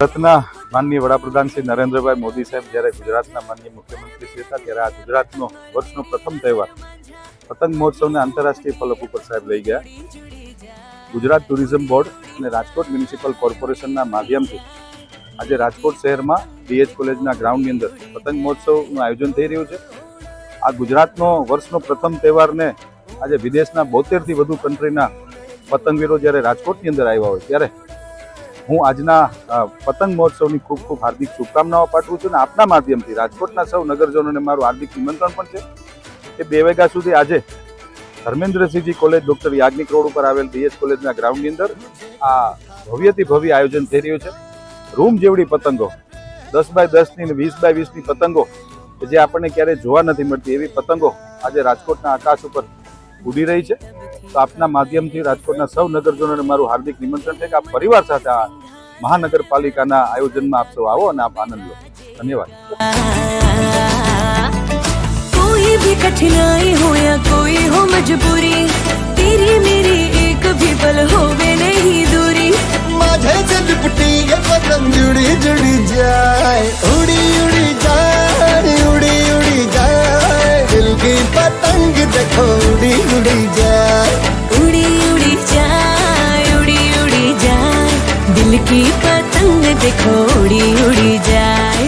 ભારતના માનનીય વડાપ્રધાન શ્રી નરેન્દ્રભાઈ મોદી સાહેબ જ્યારે ગુજરાતના માનનીય મુખ્યમંત્રી શ્રી હતા, ત્યારે આ ગુજરાતનો વર્ષનો પ્રથમ તહેવાર પતંગ મહોત્સવને આંતરરાષ્ટ્રીય ફલક ઉપર સાહેબ લઈ ગયા. ગુજરાત ટુરિઝમ બોર્ડ અને રાજકોટ મ્યુનિસિપલ કોર્પોરેશનના માધ્યમથી આજે રાજકોટ શહેરમાં ડીએચ કોલેજના ગ્રાઉન્ડની અંદર પતંગ મહોત્સવનું આયોજન થઈ રહ્યું છે. આ ગુજરાતનો વર્ષનો પ્રથમ તહેવારને આજે વિદેશના બોતેરથી વધુ કન્ટ્રીના પતંગવીરો જ્યારે રાજકોટની અંદર આવ્યા હોય ત્યારે હું આજના પતંગ મહોત્સવની ખૂબ ખૂબ હાર્દિક શુભકામનાઓ પાઠવું છું અને આપના માધ્યમથી રાજકોટના સૌ નગરજનોને મારું હાર્દિક નિમંત્રણ પણ છે કે બે વાગ્યા સુધી આજે Dharmendrasinhji college, doctor Yagnik road ઉપર આવેલ બીએસ કોલેજના ગ્રાઉન્ડની અંદર આ ભવ્યથી ભવ્ય આયોજન થઈ રહ્યું છે. રૂમ જેવડી પતંગો, દસ બાય દસની અને વીસ બાય વીસની પતંગો કે જે આપણને ક્યારેય જોવા નથી મળતી એવી પતંગો આજે રાજકોટના આકાશ ઉપર ઉડી રહી છે. તો આપના માધ્યમથી રાજકોટના સૌ નગરજનોને મારું હાર્દિક નિમંત્રણ છે કે આપ પરિવાર સાથે આ મહાનગરપાલિકાના આયોજનમાં આપ સૌ આવો અને આપ આનંદ લો. ધન્યવાદ. કોઈ ભી કઠિનાઈ હો યા કોઈ હો મજબૂરી તેરી મેરી એક ભી પલ હોવે નહીં દૂરી. માધે સે લિપટી એ પતંગ જુડી જુડી જાય ઉડી ઉડી જાય ઉડી ઉડી જાય. દિલ કી પતંગ દેખો ઉડી ઉડી જાય. भी पतंग देखो उड़ी उड़ी जाए